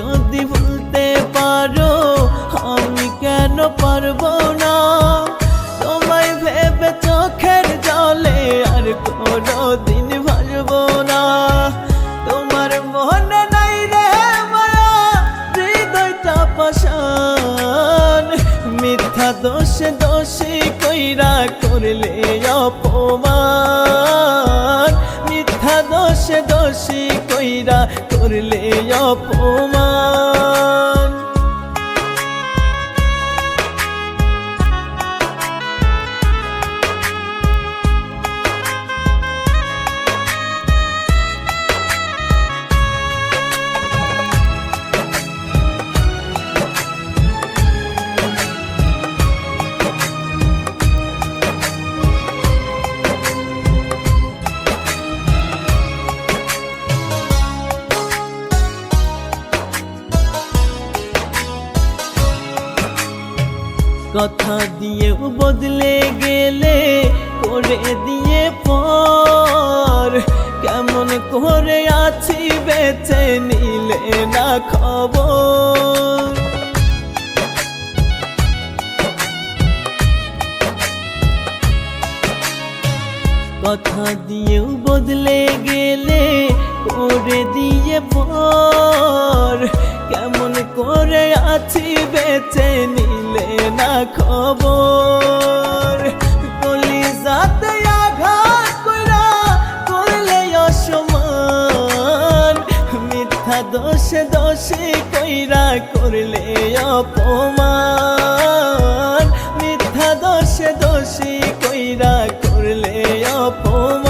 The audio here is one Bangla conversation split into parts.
যদি ভুলতে পারো, আমি কেন পারব না? তোমায় ভেবে চোখের জলে আর কোনো দিন ভাসবো না। তোমার মনে নাই রে মায়া হৃদয়টা পাশান মিথ্যা দোষ দোষী কইরা করলে অপমান। দোষে দোষী কইরা করলে অপমান। কথা দিয়েও বদলে গেলে, করে দিয়ে পর। কেমন করে আছি বেঁচে নিলে না খবর? কথা দিয়েও বদলে গেলে, করে দিয়ে পর। কেমন আছি, বেঁচে নিলে না খবর। যাতে আঘাত কইরা করলে অসমান মিথ্যা দোষে দোষে কইরা করলে অপমান। মিথ্যা দোষে দোষী কইরা করলে অপমান।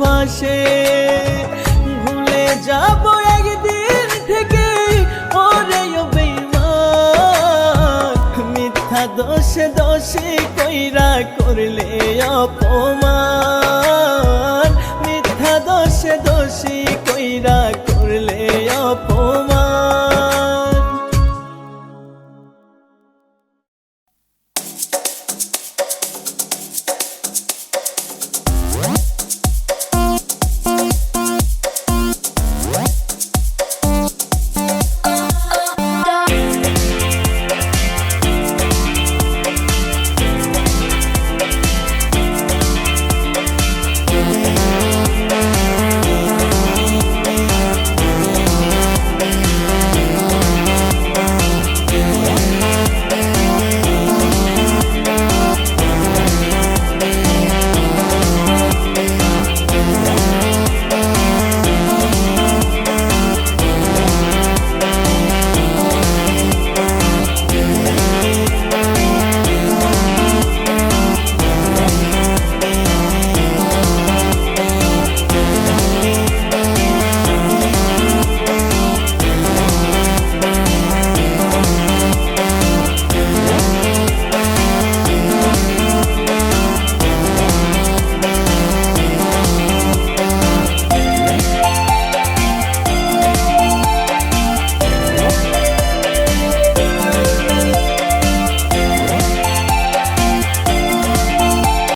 ভাসে ভুলে যাব একদিন থেকে ওরে মিথ্যা দোষে দোষে কইরা করলে অপমান।